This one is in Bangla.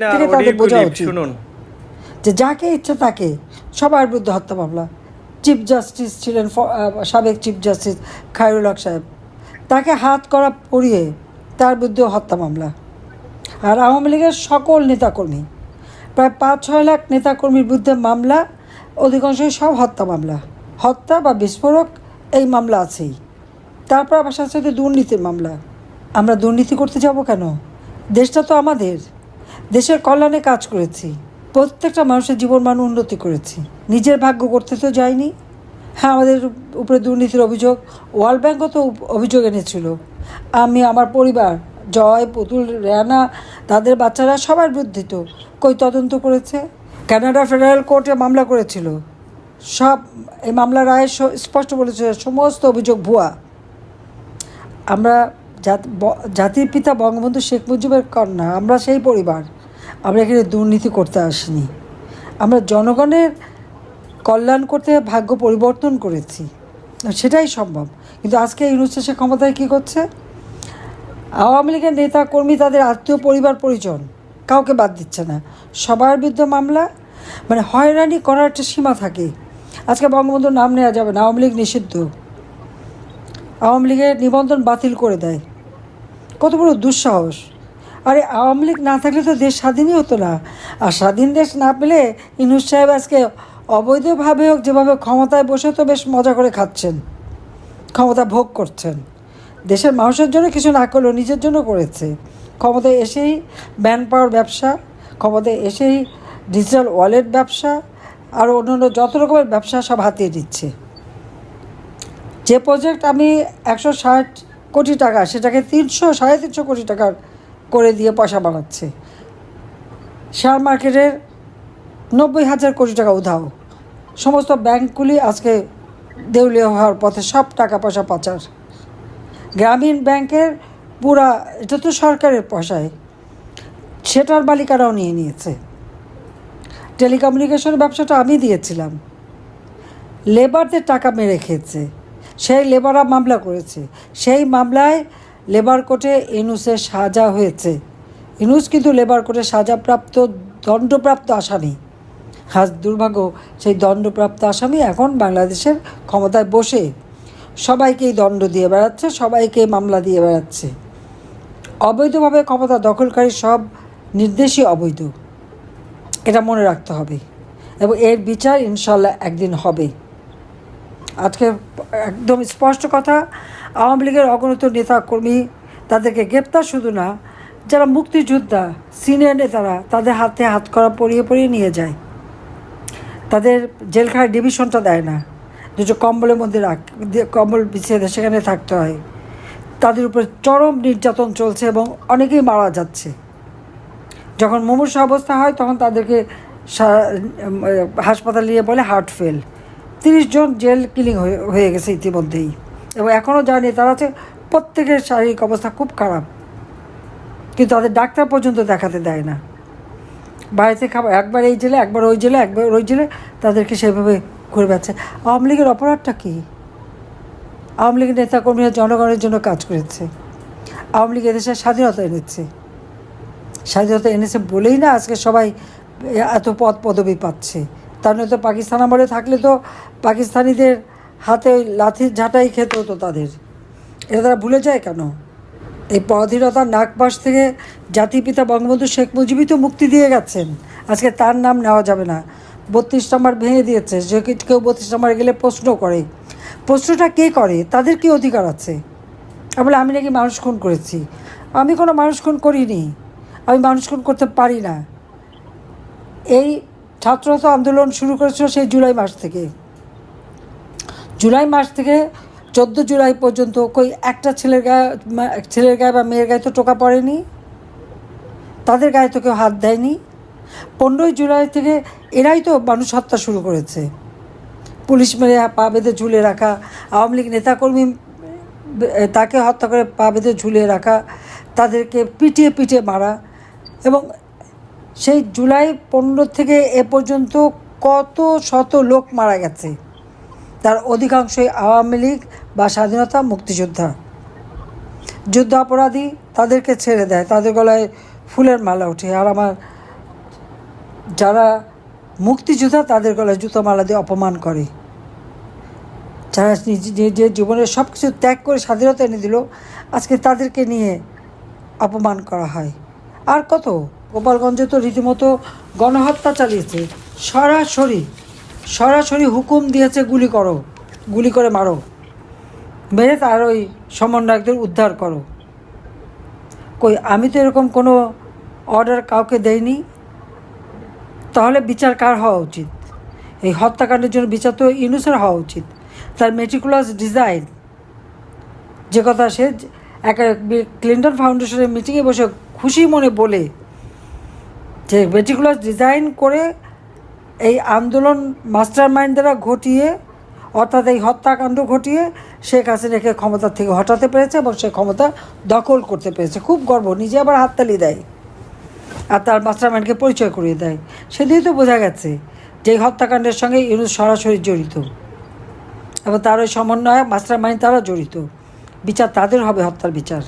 না, থেকে অডিও তাদের বোঝা উচিত। যে যাকে ইচ্ছে তাকে সবার বিরুদ্ধে হত্যা মামলা। চিফ জাস্টিস ছিলেন সাবেক চিফ জাস্টিস খায়রুল হক সাহেব। তাকে হাত করা পড়িয়ে তার বিরুদ্ধে হত্যা মামলা। আর আওয়ামী লীগের সকল নেতাকর্মী প্রায় পাঁচ ছয় লাখ নেতাকর্মীর বিরুদ্ধে মামলা অধিকাংশই সব হত্যা মামলা। হত্যা বা বিস্ফোরক এই মামলা আছেই। তারপর আবার সাথে সাথে দুর্নীতির মামলা। আমরা দুর্নীতি করতে যাব কেন? দেশটা তো আমাদের। দেশের কল্যাণে কাজ করেছি। প্রত্যেকটা মানুষের জীবন মান উন্নতি করেছি। নিজের ভাগ্য করতে তো যাইনি। হ্যাঁ আমাদের উপরে দুর্নীতির অভিযোগ, ওয়ার্ল্ড ব্যাঙ্কও তো অভিযোগ এনেছিল। আমি, আমার পরিবার, জয়, পুতুল রেয়ানা তাদের বাচ্চারা সবার বিরুদ্ধে তো কই তদন্ত করেছে? কানাডা ফেডারেল কোর্টে মামলা করেছিল। সব, এই মামলার রায়ে স্পষ্ট বলেছে, সমস্ত অভিযোগ ভুয়া। আমরা জাত- জাতির পিতা বঙ্গবন্ধু শেখ মুজিবের কন্যা, আমরা সেই পরিবার। আমরা এখানে দুর্নীতি করতে আসিনি। আমরা জনগণের কল্যাণ করতে ভাগ্য পরিবর্তন করেছি। সেটাই সম্ভব। কিন্তু আজকে ইউনুস সে ক্ষমতায় কী করছে? আওয়ামী লীগের নেতা, কর্মী, তাদের আত্মীয়, পরিবার, পরিজন, কাউকে বাদ দিচ্ছে না। সবার বিরুদ্ধে মামলা মানে হয়রানি করার একটা সীমা থাকে। আজকে বঙ্গবন্ধুর নাম নেওয়া যাবে না, আওয়ামী লীগ নিষিদ্ধ। আওয়ামী লীগের নিবন্ধন বাতিল করে দেয়। কত বড় দুঃসাহস। আরে আওয়ামী লীগ না থাকলে তো দেশ স্বাধীনই হতো না। আর স্বাধীন দেশ না পেলে ইনুস সাহেব আজকে অবৈধভাবে হোক যেভাবে ক্ষমতায় বসে তো বেশ মজা করে খাচ্ছেন। ক্ষমতা ভোগ করছেন। দেশের মানুষের জন্য কিছু না করলেও নিজের জন্য করেছে। ক্ষমতায় এসেই ম্যান পাওয়ার ব্যবসা, ক্ষমতায় এসেই ডিজিটাল ওয়ালেট ব্যবসা, আর অন্যান্য যত রকমের ব্যবসা সব হাতিয়ে দিচ্ছে যে প্রজেক্ট আমি একশো ষাট কোটি টাকা, সেটাকে তিনশো, সাড়ে তিনশো কোটি টাকার করে দিয়ে পয়সা বানাচ্ছে। শেয়ার মার্কেটের নব্বই হাজার কোটি টাকা উধাও। সমস্ত ব্যাংকগুলি আজকে দেউলিয়া হওয়ার পথে সব টাকা পয়সা পাচার। গ্রামীণ ব্যাংকের পুরা, এটা তো সরকারের পয়সায়, সেটার মালিকারাও নিয়ে নিয়েছে। টেলিকমিউনিকেশন ব্যবসাটা আমি দিয়েছিলাম। লেবারদের টাকা মেরে খেয়েছে। সেই লেবাররা মামলা করেছে। সেই মামলায় লেবার কোর্টে ইনুসের সাজা হয়েছে। ইনুস কিন্তু লেবার কোর্টে সাজাপ্রাপ্ত, দণ্ডপ্রাপ্ত আসামি। হাজ দুর্ভাগ্য, সেই দণ্ডপ্রাপ্ত আসামি এখন বাংলাদেশের ক্ষমতায় বসে। সবাইকেই দণ্ড দিয়ে বেড়াচ্ছে, সবাইকে মামলা দিয়ে বেড়াচ্ছে। অবৈধভাবে ক্ষমতা দখলকারী সব নির্দেশই অবৈধ। এটা মনে রাখতে হবে। এবং এর বিচার ইনশাল্লাহ একদিন হবে। আজকে একদম স্পষ্ট কথা, আওয়ামী লীগের অগণিত নেতা কর্মী তাদেরকে গ্রেপ্তার শুধু না, যারা মুক্তিযোদ্ধা, সিনিয়র নেতারা তাদের হাতে হাত করা পরিয়ে পরিয়ে নিয়ে যায়। তাদের জেলখানায় ডিভিশনটা দেয় না। দুটো কম্বলের মধ্যে রাখ কম্বল বিছিয়ে দেয়, সেখানে থাকতে হয়। তাদের উপরে চরম নির্যাতন চলছে এবং অনেকেই মারা যাচ্ছে। যখন মুমূর্ষ অবস্থা হয়, তখন তাদেরকে হাসপাতালে নিয়ে বলে হার্ট ফেল। তিরিশ জন জেল কিলিং হয়ে গেছে ইতিমধ্যেই। এবং এখনও জানি তারা আছে, প্রত্যেকের শারীরিক অবস্থা খুব খারাপ। কিন্তু তাদের ডাক্তার পর্যন্ত দেখাতে দেয় না। বাড়িতে খাবার, একবার এই জেলে, একবার ওই জেলে, একবার ওই জেলে, তাদেরকে সেভাবে ঘুরে বেড়াচ্ছে। আওয়ামী লীগের অপরাধটা কী? আওয়ামী লীগের নেতাকর্মীরা জনগণের জন্য কাজ করেছে। আওয়ামী লীগ এদেশের স্বাধীনতা এনেছে। স্বাধীনতা এনেছে বলেই না আজকে সবাই এত পদ পদবি পাচ্ছে। তার নয়তো পাকিস্তান আমলে থাকলে তো পাকিস্তানিদের হাতে ওই লাঠির ঝাঁটাই খেতে হতো তাদের। এটা তারা ভুলে যায় কেন? এই পরাধীনতার নাকবাস থেকে জাতিপিতা বঙ্গবন্ধু শেখ মুজিবই তো মুক্তি দিয়ে গেছেন। আজকে তার নাম নেওয়া যাবে না। বত্রিশ নম্বর ভেঙে দিয়েছে। যে কেউ বত্রিশ নম্বর গেলে প্রশ্ন করে। প্রশ্নটা কে করে? তাদের কি অধিকার আছে? বলে, আমি নাকি মানুষ খুন করেছি। আমি কোনো মানুষ খুন করিনি। আমি মানুষ খুন করতে পারি না। এই ছাত্রতা আন্দোলন শুরু করেছিল সেই জুলাই মাস থেকে। জুলাই মাস থেকে চোদ্দ জুলাই পর্যন্ত কই একটা ছেলের গায়ে ছেলের গায়ে বা মেয়ের গায়ে তো টোকা পড়েনি, তাদের গায়ে তো কেউ হাত দেয়নি। পনেরোই জুলাই থেকে এরাই তো মানুষ হত্যা শুরু করেছে। পুলিশ মেরে পা বেঁধে ঝুলে রাখা, আওয়ামী লীগ নেতাকর্মী তাকে হত্যা করে পা বেঁধে ঝুলিয়ে রাখা, তাদেরকে পিটিয়ে পিটিয়ে মারা এবং সেই জুলাই পনেরো থেকে এ পর্যন্ত কত শত লোক মারা গেছে? তার অধিকাংশই আওয়ামী লীগ বা স্বাধীনতা মুক্তিযোদ্ধা। যুদ্ধ অপরাধী তাদেরকে ছেড়ে দেয়, তাদের গলায় ফুলের মালা ওঠে। আর আমার যারা মুক্তিযোদ্ধা, তাদের গলায় জুতো মালা দিয়ে অপমান করে। যারা নিজ- নিজের জীবনের সব কিছু ত্যাগ করে স্বাধীনতা এনে দিল, আজকে তাদেরকে নিয়ে অপমান করা হয়। আর কত? গোপালগঞ্জে তো রীতিমতো গণহত্যা চালিয়েছে। সরাসরি সরাসরি হুকুম দিয়েছে গুলি করো, গুলি করে মারো। মেরে তার ওই সমন্বয়কদের উদ্ধার করো। কই, আমি তো এরকম কোনো অর্ডার কাউকে দেইনি। তাহলে বিচার কার হওয়া উচিত? এই হত্যাকাণ্ডের জন্য বিচার তো ইউনুসের হওয়া উচিত। তার মেটিকুলাস ডিজাইন যে কথা সে এক ক্লিন্টন ফাউন্ডেশনের মিটিংয়ে বসে খুশি মনে বলে যে মেটিকুলাস ডিজাইন করে এই আন্দোলন মাস্টার মাইন্ড দ্বারা ঘটিয়ে, অর্থাৎ এই হত্যাকাণ্ড ঘটিয়ে শেখ হাসিনাকে ক্ষমতা থেকে হটাতে পেরেছে এবং সে ক্ষমতা দখল করতে পেরেছে। খুব গর্ব, নিজে আবার হাততালি দেয় আর তার মাস্টার মাইন্ডকে পরিচয় করিয়ে দেয়। সেদিনই তো বোঝা গেছে যে হত্যাকাণ্ডের সঙ্গে ইউনুস সরাসরি জড়িত এবং তার ওই সমন্বয় মাস্টার মাইন্ড তারা জড়িত। বিচার তাদের হবে, হত্যার বিচার।